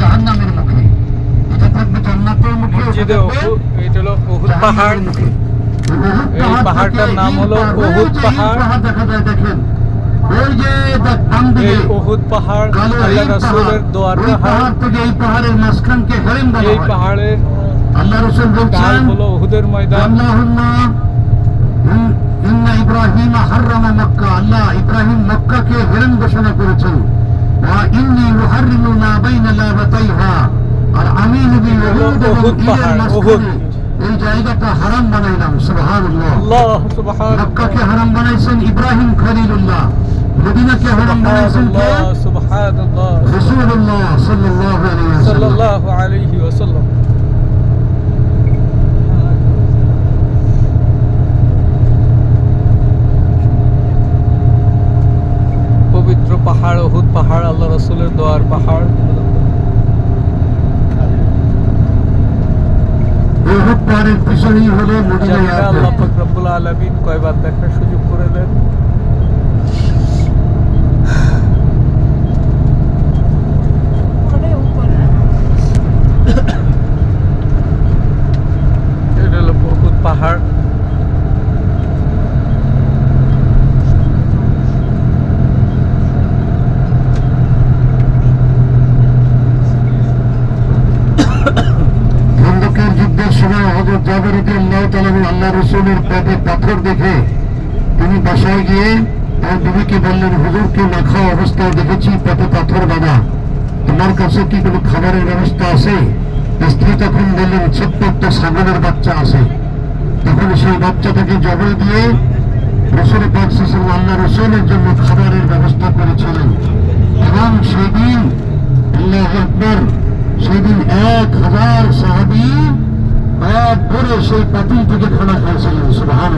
জাহান্নামের মুখে এটা থাকবে জান্নাতের মুখে এটা হলো উহুদ পাহাড়। এই পাহাড়টার নাম হলো উহুদ পাহাড়। দেখা যায় দেখেন ওই যে ডান দিকে উহুদ পাহাড় আল্লাহ রাসূলের দোয়ার পাহাড়। থেকে এই পাহাড়ের মাঝখানকে হরিণ বলা এই পাহাড়ের আল্লাহ রাসূল বলছেন হলো উহুদের ময়দান। আল্লাহুম্মা ইন্না ইব্রাহিম হাররামা মক্কা। আল্লাহ ইব্রাহিম মক্কাকে হরিণ ঘোষণা করেছেন। بين لابتيها আর আমি নবী উহুদ এবং উহুদ ঈদের পাহাড়, মাঝখানে উহুদ। এই জায়গাটা হারাম বানাইলাম সুবহানাল্লাহ আল্লাহ সুবহানাল্লাহ মক্কাকে হারাম বানাইছেন ইব্রাহিম খলিলুল্লাহ মদিনাকে হারাম বানাইছেন কে সুবহানাল্লাহ সুবহানাল্লাহ রাসূলুল্লাহ সাল্লাল্লাহু আলাইহি ওয়াসাল্লাম পাহাড় আল্লাহ রসুলের দোয়ার পাহাড়। আল্লাহ আলমিন আলামিন কয়বার দেখার সুযোগ করে দেন এটা হলো উহুদ পাহাড় খন্দকের যুদ্ধের সময় হজরত আল্লাহ তালাবু আল্লাহ রসুলের পেটে পাথর দেখে তিনি বাসায় গিয়ে তার বিবিকে বললেন, হুজুরকে লেখা অবস্থায় দেখেছি, পেটে পাথর বাঁধা। তোমার কাছে কি কোনো খাবারের ব্যবস্থা আছে? স্ত্রী তখন বললেন, ছোট্ট একটা ছাগলের বাচ্চা আছে। তখন সেই বাচ্চাটাকে জবাই দিয়ে রসুল পাক আল্লাহ রসুলের জন্য খাবারের ব্যবস্থা করেছিলেন। এবং সেদিন আল্লাহ আকবর, সেদিন এক হাজার এক করে সেই পাতিল থেকে খানা খেয়েছিলেন সুবহান